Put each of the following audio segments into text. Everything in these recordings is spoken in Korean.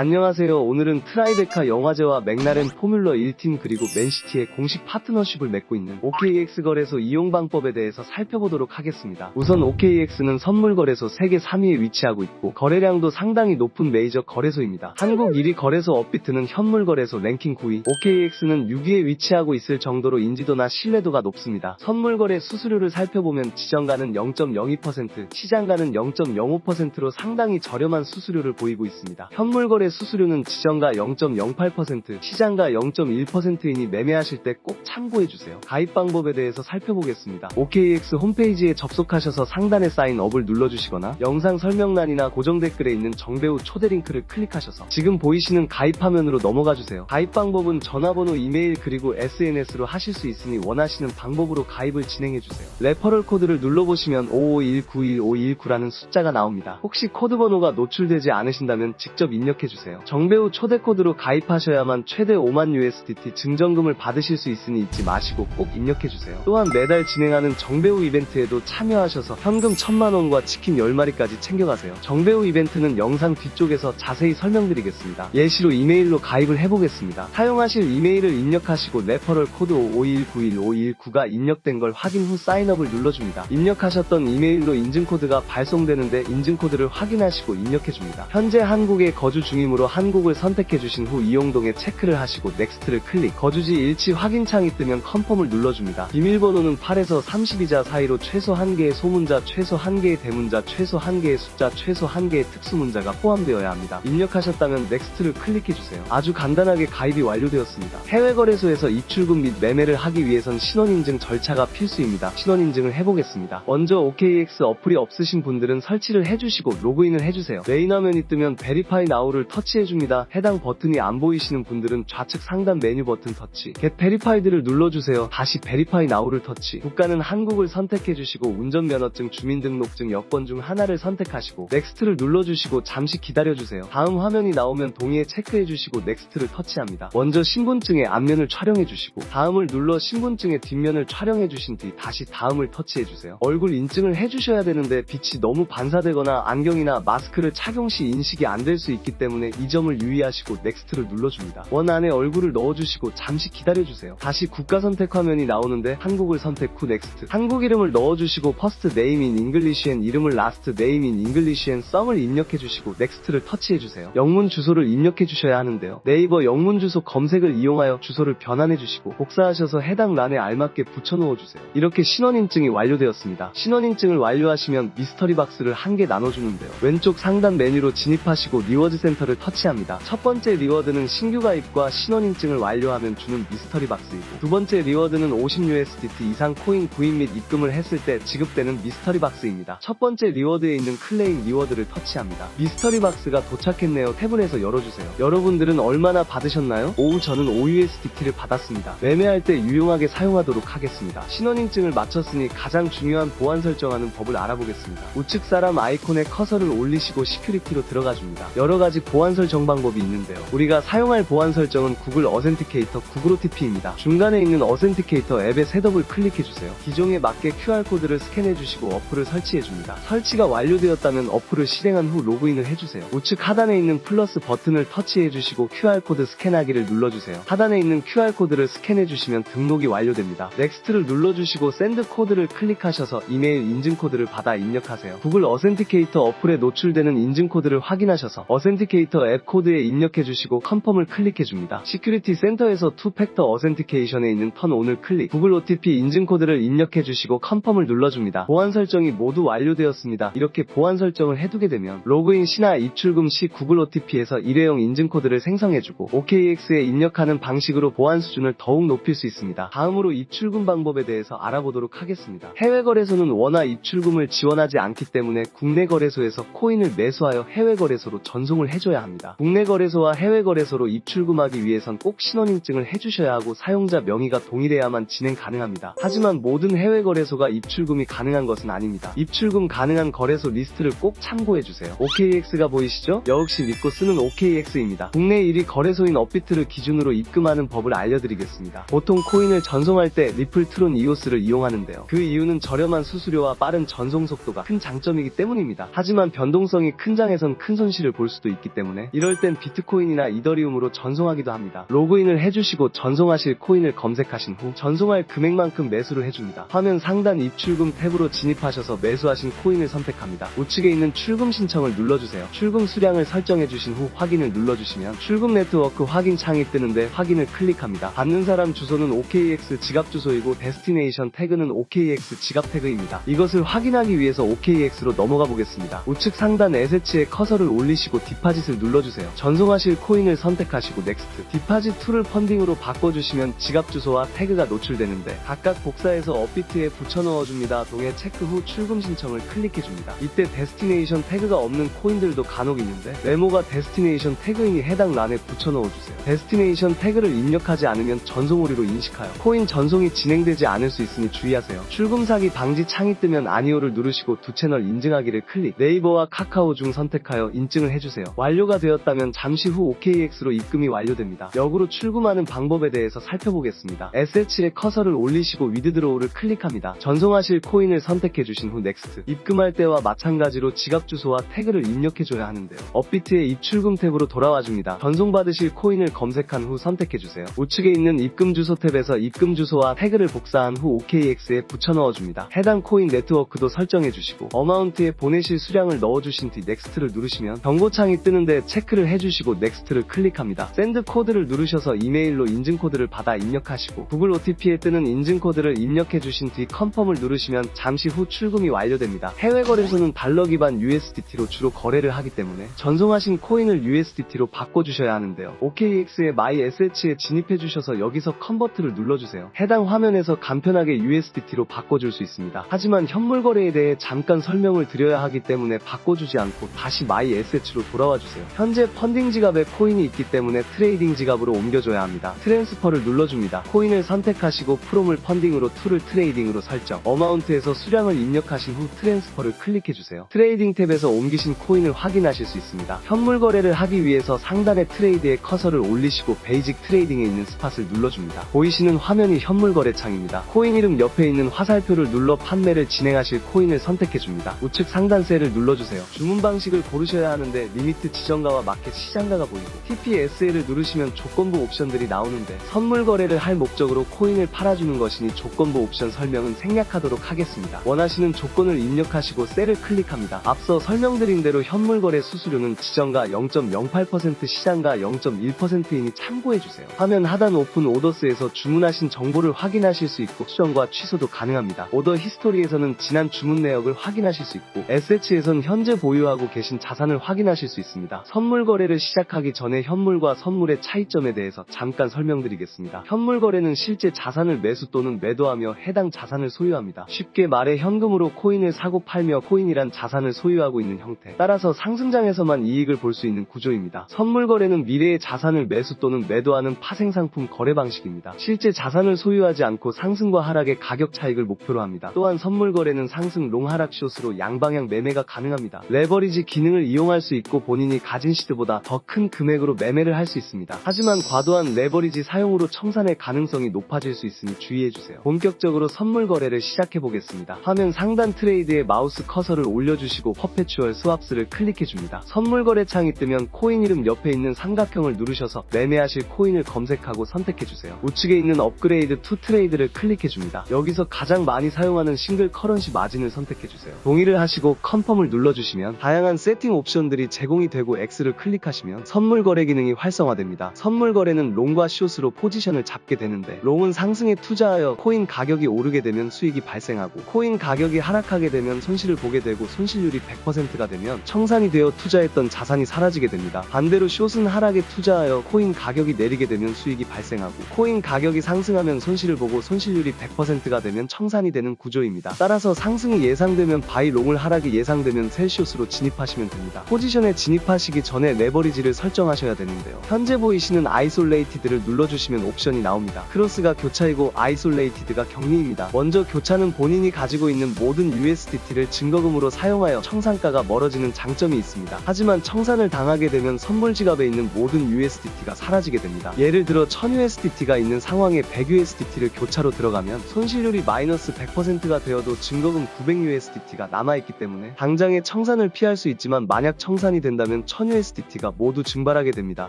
안녕하세요. 오늘은 트라이베카 영화제와 맥라렌 포뮬러 1팀 그리고 맨시티의 공식 파트너십을 맺고 있는 OKX 거래소 이용 방법에 대해서 살펴보도록 하겠습니다. 우선 OKX는 선물 거래소 세계 3위에 위치하고 있고 거래량도 상당히 높은 메이저 거래소입니다. 한국 1위 거래소 업비트는 현물 거래소 랭킹 9위, OKX는 6위에 위치하고 있을 정도로 인지도나 신뢰도가 높습니다. 선물 거래 수수료를 살펴보면 지정가는 0.02%, 시장가는 0.05%로 상당히 저렴한 수수료를 보이고 있습니다. 현물 거래 수수료는 지정가 0.08%, 시장가 0.1%이니 매매하실 때 꼭 참고해주세요. 가입 방법에 대해서 살펴보겠습니다. OKX 홈페이지에 접속하셔서 상단에 쌓인 업을 눌러주시거나 영상 설명란이나 고정 댓글에 있는 정배우 초대 링크를 클릭하셔서 지금 보이시는 가입 화면으로 넘어가주세요. 가입 방법은 전화번호, 이메일 그리고 SNS로 하실 수 있으니 원하시는 방법으로 가입을 진행해주세요. 레퍼럴 코드를 눌러보시면 55191519라는 숫자가 나옵니다. 혹시 코드 번호가 노출되지 않으신다면 직접 입력해주세요. 정배우 초대 코드로 가입하셔야만 최대 5만 USDT 증정금을 받으실 수 있으니 잊지 마시고 꼭 입력해주세요. 또한 매달 진행하는 정배우 이벤트에도 참여하셔서 현금 1000만원과 치킨 10마리까지 챙겨가세요. 정배우 이벤트는 영상 뒤쪽에서 자세히 설명드리겠습니다. 예시로 이메일로 가입을 해보겠습니다. 사용하실 이메일을 입력하시고 레퍼럴 코드 551915119가 입력된 걸 확인 후 사인업을 눌러줍니다. 입력하셨던 이메일로 인증코드가 발송되는데 인증코드를 확인하시고 입력해줍니다. 현재 한국에 거주 중 이므로 한국을 선택해 주신 후 이용동에 체크를 하시고 넥스트를 클릭, 거주지 일치 확인창이 뜨면 컨펌을 눌러줍니다. 비밀번호는 8에서 32자 사이로 최소 1개의 소문자, 최소 1개의 대문자, 최소 1개의 숫자, 최소 1개의 특수문자가 포함되어야 합니다. 입력하셨다면 넥스트를 클릭해주세요. 아주 간단하게 가입이 완료되었습니다. 해외 거래소에서 입출금 및 매매를 하기 위해선 신원인증 절차가 필수입니다. 신원인증을 해보겠습니다. 먼저 OKX 어플이 없으신 분들은 설치를 해주시고 로그인을 해주세요. 메인 화면이 뜨면 베리파이 나우를 터치해줍니다. 해당 버튼이 안 보이시는 분들은 좌측 상단 메뉴 버튼 터치, Get Verified를 눌러주세요. 다시 베리파이 나우를 터치, 국가는 한국을 선택해주시고 운전면허증, 주민등록증, 여권 중 하나를 선택하시고 넥스트를 눌러주시고 잠시 기다려주세요. 다음 화면이 나오면 동의에 체크해주시고 넥스트를 터치합니다. 먼저 신분증의 앞면을 촬영해주시고 다음을 눌러 신분증의 뒷면을 촬영해주신 뒤 다시 다음을 터치해주세요. 얼굴 인증을 해주셔야 되는데 빛이 너무 반사되거나 안경이나 마스크를 착용 시 인식이 안 될 수 있기 때문에 이 점을 유의하시고 넥스트를 눌러줍니다. 원 안에 얼굴을 넣어주시고 잠시 기다려주세요. 다시 국가 선택 화면이 나오는데 한국을 선택 후 넥스트 한국 이름을 넣어주시고 퍼스트 네임인 잉글리시엔 이름을 라스트 네임인 잉글리시엔 썸을 입력해주시고 넥스트를 터치해주세요. 영문 주소를 입력해주셔야 하는데요. 네이버 영문 주소 검색을 이용하여 주소를 변환해주시고 복사하셔서 해당 란에 알맞게 붙여넣어주세요. 이렇게 신원인증이 완료되었습니다. 신원인증을 완료하시면 미스터리 박스를 한 개 나눠주는데요. 왼쪽 상단 메뉴로 진입하시고 리워드 센터를 터치합니다. 첫 번째 리워드는 신규 가입과 신원인증을 완료하면 주는 미스터리 박스이고 두 번째 리워드는 50USDT 이상 코인 구입 및 입금을 했을 때 지급되는 미스터리 박스입니다. 첫 번째 리워드에 있는 클레임 리워드를 터치합니다. 미스터리 박스가 도착했네요 탭을 열어주세요. 여러분들은 얼마나 받으셨나요? 오후 저는 5USDT를 받았습니다. 매매할 때 유용하게 사용하도록 하겠습니다. 신원인증을 마쳤으니 가장 중요한 보안 설정하는 법을 알아보겠습니다. 우측 사람 아이콘에 커서를 올리시고 시큐리티로 들어가 줍니다. 여러 가지 보안 설정 방법이 있는데요. 우리가 사용할 보안 설정은 구글 어센티케이터 구글 OTP입니다. 중간에 있는 어센티케이터 앱의 셋업을 클릭해 주세요. 기종에 맞게 QR코드를 스캔해 주시고 어플을 설치해 줍니다. 설치가 완료되었다면 어플을 실행한 후 로그인을 해주세요. 우측 하단에 있는 플러스 버튼을 터치해 주시고 QR코드 스캔하기를 눌러주세요. 하단에 있는 QR코드를 스캔해 주시면 등록이 완료됩니다. 넥스트를 눌러주시고 샌드 코드를 클릭하셔서 이메일 인증코드를 받아 입력하세요. 구글 어센티케이터 어플에 노출되는 인증코드를 확인하셔서 어센티케이터 앱 코드에 입력해 주시고 컨펌을 클릭해 줍니다. 시큐리티 센터에서 투팩터 어센티케이션에 있는 턴 온을 클릭, 구글 OTP 인증 코드를 입력해 주시고 컨펌을 눌러줍니다. 보안 설정이 모두 완료되었습니다. 이렇게 보안 설정을 해두게 되면 로그인 시나 입출금 시 구글 OTP에서 일회용 인증 코드를 생성해주고 OKX에 입력하는 방식으로 보안 수준을 더욱 높일 수 있습니다. 다음으로 입출금 방법에 대해서 알아보도록 하겠습니다. 해외 거래소는 워낙 입출금을 지원하지 않기 때문에 국내 거래소에서 코인을 매수하여 해외 거래소로 전송을 해줘야 합니다. 국내 거래소와 해외 거래소로 입출금하기 위해선 꼭 신원인증을 해주셔야 하고 사용자 명의가 동일해야만 진행 가능합니다. 하지만 모든 해외 거래소가 입출금이 가능한 것은 아닙니다. 입출금 가능한 거래소 리스트를 꼭 참고해주세요. OKX가 보이시죠? 역시 믿고 쓰는 OKX입니다. 국내 1위 거래소인 업비트를 기준으로 입금하는 법을 알려드리겠습니다. 보통 코인을 전송할 때 리플 트론 이오스를 이용하는데요. 그 이유는 저렴한 수수료와 빠른 전송 속도가 큰 장점이기 때문입니다. 하지만 변동성이 큰 장에선 큰 손실을 볼 수도 있기 때문에 때문에 이럴 땐 비트코인이나 이더리움으로 전송하기도 합니다. 로그인을 해주시고 전송하실 코인을 검색하신 후 전송할 금액만큼 매수를 해줍니다. 화면 상단 입출금 탭으로 진입하셔서 매수하신 코인을 선택합니다. 우측에 있는 출금 신청을 눌러주세요. 출금 수량을 설정해주신 후 확인을 눌러주시면 출금 네트워크 확인 창이 뜨는데 확인을 클릭합니다. 받는 사람 주소는 OKX 지갑 주소이고 데스티네이션 태그는 OKX 지갑 태그입니다. 이것을 확인하기 위해서 OKX로 넘어가 보겠습니다. 우측 상단 에세츠에 커서를 올리시고 디파짓 을 눌러주세요. 전송하실 코인을 선택하시고 넥스트. 디파짓 툴을 펀딩으로 바꿔주시면 지갑 주소와 태그가 노출되는데 각각 복사해서 업비트에 붙여 넣어줍니다. 동에 체크 후 출금 신청을 클릭해줍니다. 이때 데스티네이션 태그가 없는 코인들도 간혹 있는데 메모가 데스티네이션 태그이니 해당 란에 붙여 넣어주세요. 데스티네이션 태그를 입력하지 않으면 전송 오류로 인식하여 코인 전송이 진행되지 않을 수 있으니 주의하세요. 출금 사기 방지 창이 뜨면 아니오를 누르시고 두 채널 인증하기를 클릭. 네이버와 카카오 중 선택하여 인증을 해주세요. 완료 가 되었다면 잠시 후 OKX로 입금이 완료됩니다. 역으로 출금하는 방법에 대해서 살펴보겠습니다. SH에 커서를 올리시고 위드 드로우를 클릭합니다. 전송하실 코인을 선택해 주신 후 넥스트. 입금할 때와 마찬가지로 지갑 주소와 태그를 입력해 줘야 하는데요. 업비트의 입출금 탭으로 돌아와 줍니다. 전송 받으실 코인을 검색한 후 선택해 주세요. 우측에 있는 입금 주소 탭에서 입금 주소와 태그를 복사한 후 OKX에 붙여 넣어 줍니다. 해당 코인 네트워크도 설정해 주시고 어마운트에 보내실 수량을 넣어 주신 뒤 넥스트를 누르시면 경고창이 뜨는 데 체크를 해 주시고 넥스트를 클릭합니다. 샌드 코드를 누르셔서 이메일로 인증 코드를 받아 입력하시고 구글 OTP에 뜨는 인증 코드를 입력해 주신 뒤 컨펌을 누르시면 잠시 후 출금이 완료됩니다. 해외 거래소는 달러 기반 USDT로 주로 거래를 하기 때문에 전송하신 코인을 USDT로 바꿔주셔야 하는데요. OKX의 MySH에 진입해 주셔서 여기서 컨버트를 눌러주세요. 해당 화면에서 간편하게 USDT로 바꿔줄 수 있습니다. 하지만 현물 거래에 대해 잠깐 설명을 드려야 하기 때문에 바꿔주지 않고 다시 MySH로 돌아와 주세요. 현재 펀딩 지갑에 코인이 있기 때문에 트레이딩 지갑으로 옮겨줘야 합니다. 트랜스퍼를 눌러줍니다. 코인을 선택하시고 프롬을 펀딩으로 툴을 트레이딩으로 설정. 어마운트에서 수량을 입력하신 후 트랜스퍼를 클릭해주세요. 트레이딩 탭에서 옮기신 코인을 확인하실 수 있습니다. 현물 거래를 하기 위해서 상단의 트레이드에 커서를 올리시고 베이직 트레이딩에 있는 스팟을 눌러줍니다. 보이시는 화면이 현물 거래 창입니다. 코인 이름 옆에 있는 화살표를 눌러 판매를 진행하실 코인을 선택해줍니다. 우측 상단 셀을 눌러주세요. 주문 방식을 고르셔야 하는데 리미트 지 정가와 마켓 시장가가 보이고 TPSL을 누르시면 조건부 옵션들이 나오는데 선물 거래를 할 목적으로 코인을 팔아주는 것이니 조건부 옵션 설명은 생략하도록 하겠습니다. 원하시는 조건을 입력하시고 셀을 클릭합니다. 앞서 설명드린 대로 현물 거래 수수료는 지정가 0.08% 시장가 0.1%이니 참고해주세요. 화면 하단 오픈 오더스에서 주문하신 정보를 확인하실 수 있고 수정과 취소도 가능합니다. 오더 히스토리에서는 지난 주문 내역을 확인하실 수 있고 SH에선 현재 보유하고 계신 자산을 확인하실 수 있습니다. 선물 거래를 시작하기 전에 현물과 선물의 차이점에 대해서 잠깐 설명드리겠습니다. 현물 거래는 실제 자산을 매수 또는 매도하며 해당 자산을 소유합니다. 쉽게 말해 현금으로 코인을 사고 팔며 코인이란 자산을 소유하고 있는 형태. 따라서 상승장에서만 이익을 볼 수 있는 구조입니다. 선물 거래는 미래의 자산을 매수 또는 매도하는 파생 상품 거래 방식입니다. 실제 자산을 소유하지 않고 상승과 하락의 가격 차익을 목표로 합니다. 또한 선물 거래는 상승 롱 하락 숏으로 양방향 매매가 가능합니다. 레버리지 기능을 이용할 수 있고 본인이 가진 시드보다 더 큰 금액으로 매매를 할 수 있습니다. 하지만 과도한 레버리지 사용으로 청산의 가능성이 높아질 수 있으니 주의해주세요. 본격적으로 선물 거래를 시작해 보겠습니다. 화면 상단 트레이드에 마우스 커서를 올려주시고 퍼페추얼 스왑스를 클릭해줍니다. 선물 거래 창이 뜨면 코인 이름 옆에 있는 삼각형을 누르셔서 매매하실 코인을 검색하고 선택해주세요. 우측에 있는 업그레이드 투 트레이드를 클릭해줍니다. 여기서 가장 많이 사용하는 싱글 커런시 마진을 선택해주세요. 동의를 하시고 컨펌을 눌러주시면 다양한 세팅 옵션들이 제공이 되고 X를 클릭하시면 선물 거래 기능이 활성화됩니다. 선물 거래는 롱과 숏으로 포지션을 잡게 되는데 롱은 상승에 투자하여 코인 가격이 오르게 되면 수익이 발생하고 코인 가격이 하락하게 되면 손실을 보게 되고 손실률이 100%가 되면 청산이 되어 투자했던 자산이 사라지게 됩니다. 반대로 숏은 하락에 투자하여 코인 가격이 내리게 되면 수익이 발생하고 코인 가격이 상승하면 손실을 보고 손실률이 100%가 되면 청산이 되는 구조입니다. 따라서 상승이 예상되면 바이 롱을 하락이 예상되면 셀 숏으로 진입하시면 됩니다. 포지션에 진입하시 기 전에 레버리지를 설정하셔야 되는데요. 현재 보이시는 아이솔레이티드를 눌러주시면 옵션이 나옵니다. 크로스가 교차이고 아이솔레이티드가 격리입니다. 먼저 교차는 본인이 가지고 있는 모든 USDT를 증거금으로 사용하여 청산가가 멀어지는 장점이 있습니다. 하지만 청산을 당하게 되면 선물 지갑에 있는 모든 USDT가 사라지게 됩니다. 예를 들어 1000USDT가 있는 상황에 100USDT를 교차로 들어가면 손실률이 마이너스 100%가 되어도 증거금 900USDT가 남아있기 때문에 당장의 청산을 피할 수 있지만 만약 청산이 된다면 1000USDT가 모두 증발하게 됩니다.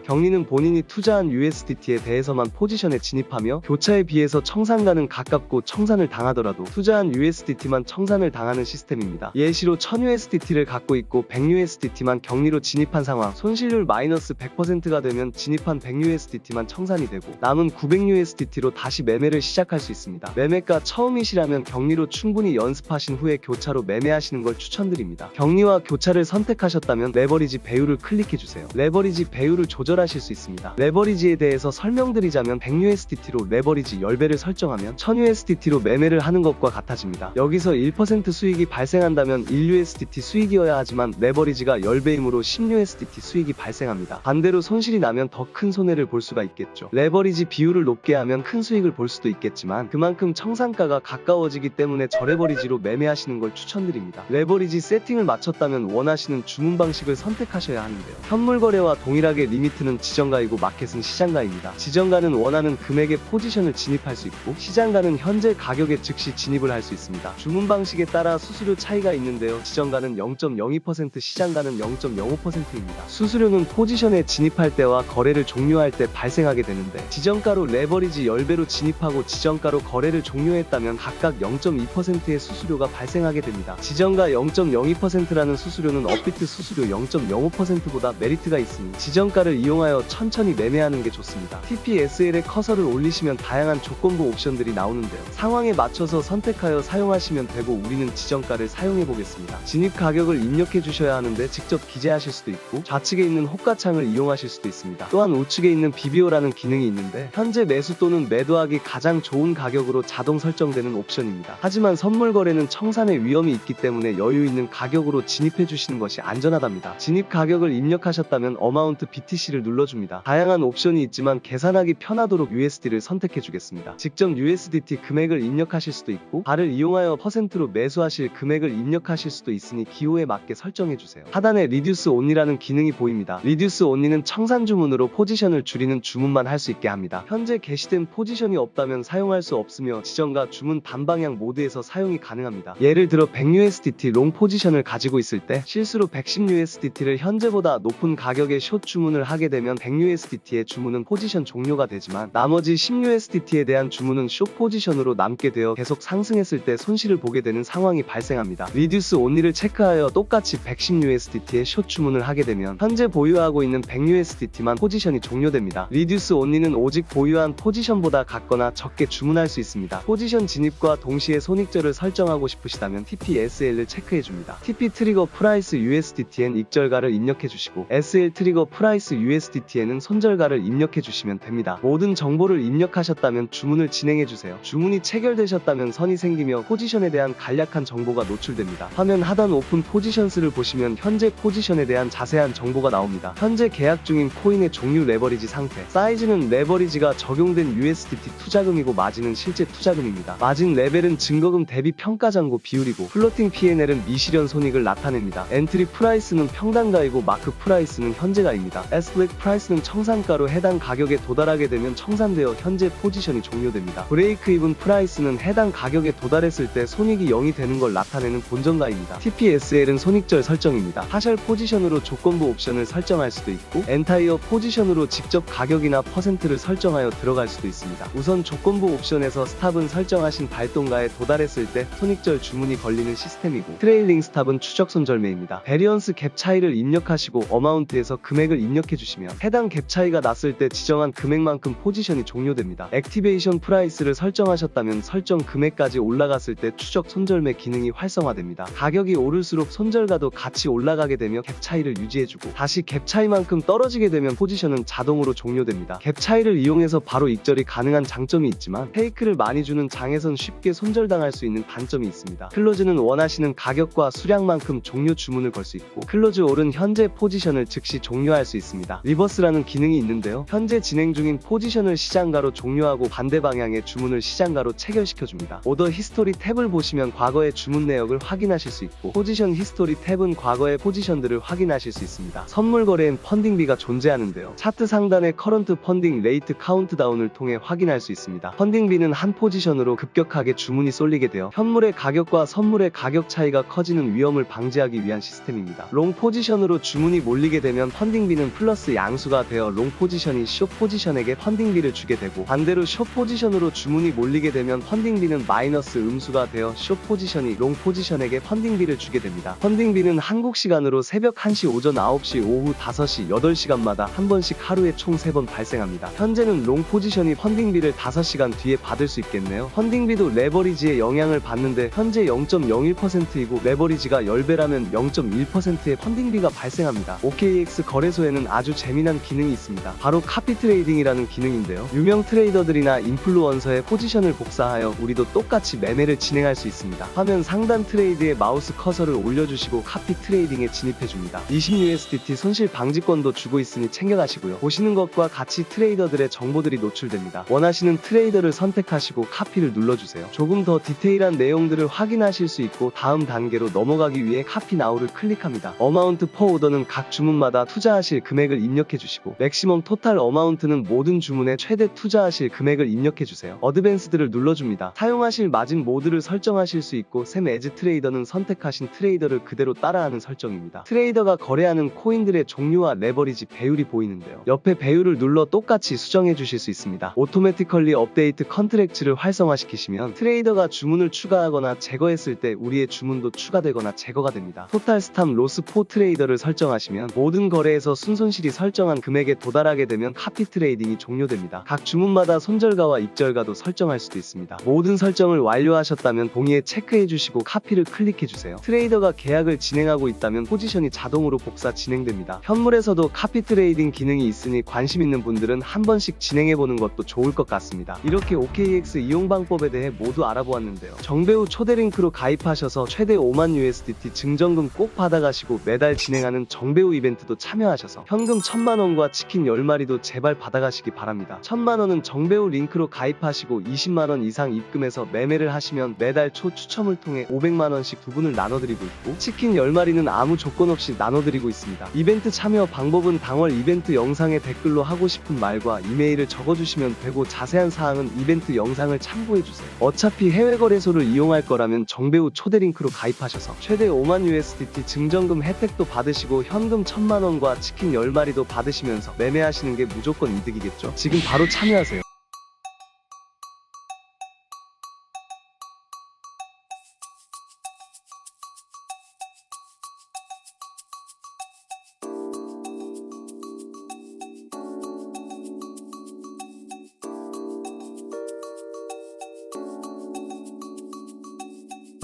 경리는 본인이 투자한 USDT에 대해서만 포지션에 진입하며 교차에 비해서 청산가는 가깝고 청산을 당하더라도 투자한 USDT만 청산을 당하는 시스템입니다. 예시로 1000USDT를 갖고 있고 100USDT만 격리로 진입한 상황, 손실률 마이너스 100%가 되면 진입한 100USDT만 청산이 되고 남은 900USDT로 다시 매매를 시작할 수 있습니다. 매매가 처음이시라면 격리로 충분히 연습하신 후에 교차로 매매하시는 걸 추천드립니다. 격리와 교차를 선택하셨다면 레버리지 배율 을 클릭해주세요. 레버리지 배율을 조절하실 수 있습니다. 레버리지에 대해서 설명드리자면 100USDT로 레버리지 10배를 설정하면 1000USDT로 매매를 하는 것과 같아집니다. 여기서 1% 수익이 발생한다면 1USDT 수익이어야 하지만 레버리지가 10배이므로 10USDT 수익이 발생합니다. 반대로 손실이 나면 더 큰 손해를 볼 수가 있겠죠. 레버리지 비율을 높게 하면 큰 수익을 볼 수도 있겠지만 그만큼 청산가가 가까워지기 때문에 저레버리지로 매매하시는 걸 추천드립니다. 레버리지 세팅을 마쳤다면 원하시는 주문 방식을 선택하셔야 하는데요. 현물 거래와 동일하게 리미트는 지정가이고 마켓은 시장가입니다. 지정가는 원하는 금액의 포지션을 진입할 수 있고 시장가는 현재 가격에 즉시 진입을 할 수 있습니다. 주문 방식에 따라 수수료 차이가 있는데요. 지정가는 0.02% 시장가는 0.05%입니다. 수수료는 포지션에 진입할 때와 거래를 종료할 때 발생하게 되는데 지정가로 레버리지 10배로 진입하고 지정가로 거래를 종료했다면 각각 0.2%의 수수료가 발생하게 됩니다. 지정가 0.02%라는 수수료는 업비트 수수료 0.05% 보다 메리트가 있으니 지정가를 이용하여 천천히 매매하는 게 좋습니다. TPSL에 커서를 올리시면 다양한 조건부 옵션들이 나오는데요. 상황에 맞춰서 선택하여 사용하시면 되고 우리는 지정가를 사용해 보겠습니다. 진입 가격을 입력해 주셔야 하는데 직접 기재하실 수도 있고 좌측에 있는 호가창을 이용하실 수도 있습니다. 또한 우측에 있는 비비오라는 기능이 있는데 현재 매수 또는 매도하기 가장 좋은 가격으로 자동 설정되는 옵션입니다. 하지만 선물 거래는 청산의 위험이 있기 때문에 여유 있는 가격으로 진입해 주시는 것이 안전하답니다. 진입 가격 을 입력하셨다면 어마운트 BTC를 눌러줍니다. 다양한 옵션이 있지만 계산하기 편하도록 USD를 선택해 주겠습니다. 직접 USDT 금액을 입력하실 수도 있고 발을 이용하여 퍼센트로 매수하실 금액을 입력하실 수도 있으니 기호에 맞게 설정해 주세요. 하단에 리듀스 온리라는 기능이 보입니다. 리듀스 온리는 청산 주문으로 포지션을 줄이는 주문만 할 수 있게 합니다. 현재 게시된 포지션이 없다면 사용할 수 없으며 지정과 주문 반방향 모드에서 사용이 가능합니다. 예를 들어 100USDT 롱 포지션을 가지고 있을 때 실수로 110USDT를 현재 보다 높은 가격의 숏 주문을 하게 되면 100USDT의 주문은 포지션 종료가 되지만 나머지 10USDT에 대한 주문은 숏 포지션으로 남게 되어 계속 상승했을 때 손실을 보게 되는 상황이 발생합니다. 리듀스 온리를 체크하여 똑같이 110USDT의 숏 주문을 하게 되면 현재 보유하고 있는 100USDT만 포지션이 종료됩니다. 리듀스 온리는 오직 보유한 포지션보다 같거나 적게 주문할 수 있습니다. 포지션 진입과 동시에 손익절을 설정하고 싶으시다면 TPSL을 체크해줍니다. TP 트리거 프라이스 USDT엔 익절가를 입력 해 주시고 SL 트리거 프라이스 USDT에는 손절가를 입력해 주시면 됩니다. 모든 정보를 입력하셨다면 주문을 진행해 주세요. 주문이 체결되셨다면 선이 생기며 포지션에 대한 간략한 정보가 노출됩니다. 화면 하단 오픈 포지션스를 보시면 현재 포지션에 대한 자세한 정보가 나옵니다. 현재 계약 중인 코인의 종류 레버리지 상태, 사이즈는 레버리지가 적용된 USDT 투자금이고 마진은 실제 투자금입니다. 마진 레벨은 증거금 대비 평가 잔고 비율이고 플로팅 P&L은 미실현 손익을 나타냅니다. 엔트리 프라이스는 평단가이고 마크 프라이스는 현재가입니다. 에스플렉 프라이스는 청산가로 해당 가격에 도달하게 되면 청산되어 현재 포지션이 종료됩니다. 브레이크 이븐 프라이스는 해당 가격에 도달했을 때 손익이 0이 되는 걸 나타내는 본전가입니다. TPSL은 손익절 설정입니다. 하셜 포지션으로 조건부 옵션을 설정할 수도 있고 엔타이어 포지션으로 직접 가격이나 퍼센트를 설정하여 들어갈 수도 있습니다. 우선 조건부 옵션에서 스탑은 설정하신 발동가에 도달했을 때 손익절 주문이 걸리는 시스템이고 트레일링 스탑은 추적 손절매입니다. 베리언스 갭 차이를 입력 하시고 어마운트에서 금액을 입력해 주시면 해당 갭 차이가 났을 때 지정한 금액만큼 포지션이 종료됩니다. 액티베이션 프라이스를 설정하셨다면 설정 금액까지 올라갔을 때 추적 손절매 기능이 활성화됩니다. 가격이 오를수록 손절가도 같이 올라가게 되며 갭 차이를 유지해주고 다시 갭 차이만큼 떨어지게 되면 포지션은 자동으로 종료됩니다. 갭 차이를 이용해서 바로 익절이 가능한 장점이 있지만 페이크를 많이 주는 장에선 쉽게 손절당할 수 있는 단점이 있습니다. 클로즈는 원하시는 가격과 수량만큼 종료 주문을 걸 수 있고 클로즈 올은 현재 포지션을 즉시 종료할 수 있습니다. 리버스라는 기능이 있는데요. 현재 진행 중인 포지션을 시장가로 종료하고 반대 방향의 주문을 시장가로 체결시켜줍니다. 오더 히스토리 탭을 보시면 과거의 주문 내역을 확인하실 수 있고 포지션 히스토리 탭은 과거의 포지션들을 확인하실 수 있습니다. 선물 거래엔 펀딩비가 존재하는데요. 차트 상단의 커런트 펀딩 레이트 카운트다운을 통해 확인할 수 있습니다. 펀딩비는 한 포지션으로 급격하게 주문이 쏠리게 되어 현물의 가격과 선물의 가격 차이가 커지는 위험을 방지하기 위한 시스템입니다. 롱 포지션으로 주문이 몰리게 되면 펀딩비는 플러스 양수가 되어 롱 포지션이 숏 포지션에게 펀딩비를 주게 되고 반대로 숏 포지션으로 주문이 몰리게 되면 펀딩비는 마이너스 음수가 되어 숏 포지션이 롱 포지션에게 펀딩비를 주게 됩니다. 펀딩비는 한국 시간으로 새벽 1시 오전 9시 오후 5시 8시간마다 한 번씩 하루에 총 3번 발생합니다. 현재는 롱 포지션이 펀딩비를 5시간 뒤에 받을 수 있겠네요. 펀딩비도 레버리지에 영향을 받는데 현재 0.01%이고 레버리지가 10배라면 0.1%의 펀딩비가 발생 합니다. OKX 거래소에는 아주 재미난 기능이 있습니다. 바로 카피 트레이딩이라는 기능인데요. 유명 트레이더들이나 인플루언서의 포지션을 복사하여 우리도 똑같이 매매를 진행할 수 있습니다. 화면 상단 트레이드에 마우스 커서를 올려주시고 카피 트레이딩에 진입해줍니다. 20USDT 손실 방지권도 주고 있으니 챙겨가시고요. 보시는 것과 같이 트레이더들의 정보들이 노출됩니다. 원하시는 트레이더를 선택하시고 카피를 눌러주세요. 조금 더 디테일한 내용들을 확인하실 수 있고 다음 단계로 넘어가기 위해 카피 나우를 클릭합니다. 어마운트 퍼 오더 는 각 주문마다 투자하실 금액을 입력해 주시고 맥시멈 토탈 어마운트는 모든 주문에 최대 투자하실 금액을 입력해 주세요. 어드밴스드를 눌러줍니다. 사용하실 마진 모드를 설정하실 수 있고 샘 에즈 트레이더는 선택하신 트레이더를 그대로 따라하는 설정입니다. 트레이더가 거래하는 코인들의 종류와 레버리지 배율이 보이는데요. 옆에 배율을 눌러 똑같이 수정해 주실 수 있습니다. 오토매티컬리 업데이트 컨트랙츠를 활성화시키시면 트레이더가 주문을 추가하거나 제거했을 때 우리의 주문도 추가되거나 제거가 됩니다. 토탈 스탑 로스 포 트레이더를 설정 하시면 모든 거래에서 순손실이 설정한 금액에 도달하게 되면 카피 트레이딩이 종료됩니다. 각 주문마다 손절가와 입절가도 설정할 수도 있습니다. 모든 설정을 완료하셨다면 동의에 체크해 주시고 카피를 클릭해 주세요. 트레이더가 계약을 진행하고 있다면 포지션이 자동으로 복사 진행됩니다. 현물에서도 카피 트레이딩 기능이 있으니 관심 있는 분들은 한 번씩 진행해 보는 것도 좋을 것 같습니다. 이렇게 OKX 이용 방법에 대해 모두 알아보았는데요. 정배우 초대 링크로 가입하셔서 최대 5만 USDT 증정금 꼭 받아가시고 매달 진행하는 정배우 이벤트도 참여하셔서 현금 1000만 원과 치킨 10마리도 제발 받아가시기 바랍니다. 1000만 원은 정배우 링크로 가입하시고 20만 원 이상 입금해서 매매를 하시면 매달 초 추첨을 통해 500만 원씩 두 분을 나눠드리고 있고 치킨 10마리는 아무 조건 없이 나눠드리고 있습니다. 이벤트 참여 방법은 당월 이벤트 영상에 댓글로 하고 싶은 말과 이메일을 적어주시면 되고 자세한 사항은 이벤트 영상을 참고해주세요. 어차피 해외 거래소를 이용할 거라면 정배우 초대 링크로 가입하셔서 최대 5만 USDT 증정금 혜택도 받으시고 현금 1000만 원과 치킨 10마리도 받으시면서 매매하시는 게 무조건 이득이겠죠. 지금 바로 참여하세요.